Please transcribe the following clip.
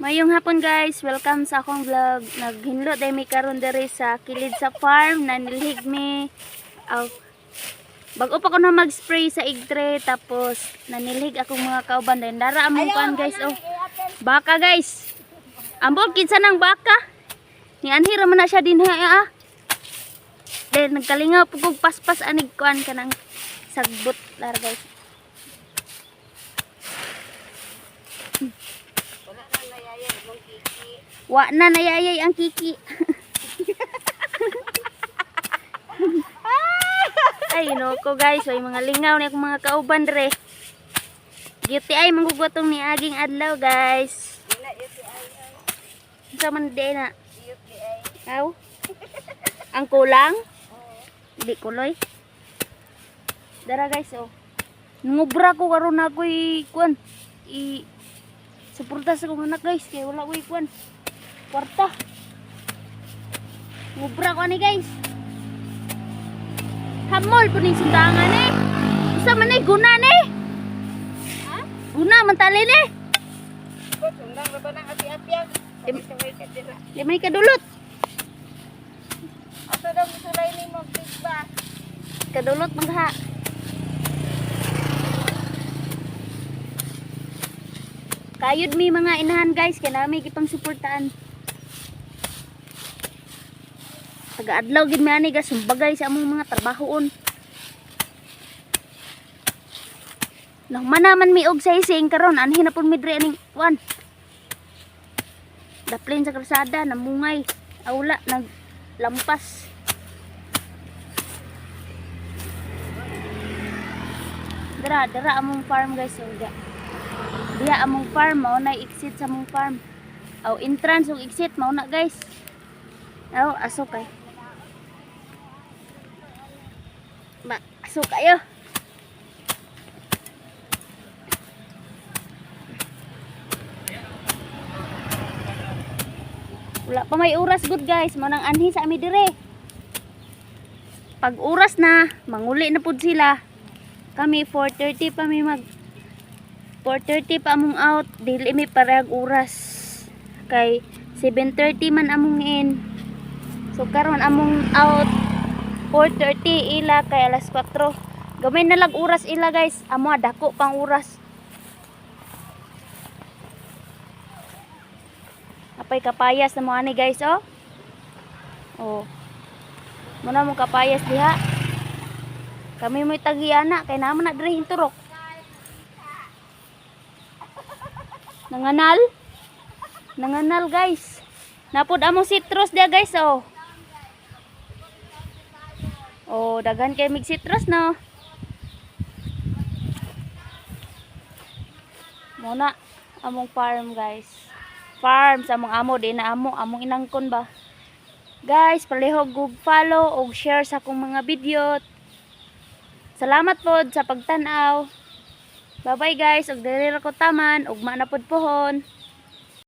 Mayong hapon guys, welcome sa akong vlog. Naghinlo day mi karon diri sa kilid sa farm na nilhig mi. Aw, bago pa ko na mag-spray sa igtre tapos nanilhig akong mga kauban din. Dara among kuan guys oh. Baka guys. Ambol kinsa ng baka. Ni anhi ra man na siya din ha ah. Then nagkalingaw pug og paspas anig kuan kanang sagbot lar guys. Wa na nayayay ang kiki. ay, no ko guys. Ay, mga lingaw ni akong mga kauban dre. Duty ay manggugwatong ni aging adlaw guys. Sa man di na. Aw. Ang kulang? Di kuloy. Dara guys oh. Ngubra ko karon ako'y kuan. I suporta sa kong anak guys kay wala ko'y kuan. Kwarta. Ngubra ko ni guys. Hamol po ning sundangan eh. Isa man ay guna ni. Ha? Guna man tali ni. Sundang ba nang ati-apyag? Lim- Sabay ka kadulot. Ato daw misulay ni mo ba? Kadulot magha. Kayod mi mga inahan guys, kaya namin gipang suportaan. Taga-adlaw gid mi ani guys, sumbagay sa among mga trabahoon. Nang manaman mi og saysing karon anhin na pud mi diri aning kuan. Daplin sa kalsada, namungay. Awla, naglampas. Dara, dara among farm guys. So, Diya among farm, mao na exit sa among farm. Aw entrance ug exit mao na guys. Aw aso kay. Ba, aso kayo. Wala pa may oras good guys, mo nang anhi sa ami dire. Pag oras na, manguli na pud sila. Kami 4:30 pa mi mag 4:30 pa among out, dili mi parehag oras. Kay 7:30 man among in. So karon among out 4:30 ila kay alas 4. Gamay na lag oras ila guys. Amo dako pang oras. Apay kapayas na mo ani guys oh. Oh. Muna mo kapayas diha. Kami mo'y tagiana kay naman na diri turok. Nanganal? Nanganal guys. Napod among citrus dia guys oh. Oh, daghan kay mig citrus no. Muna among farm guys. Farm sa among amo di na amo among inangkon ba. Guys, palihog og follow og share sa akong mga video. Salamat pod sa pagtan-aw. Bye-bye guys, og diri ra ko taman ug manapod pohon.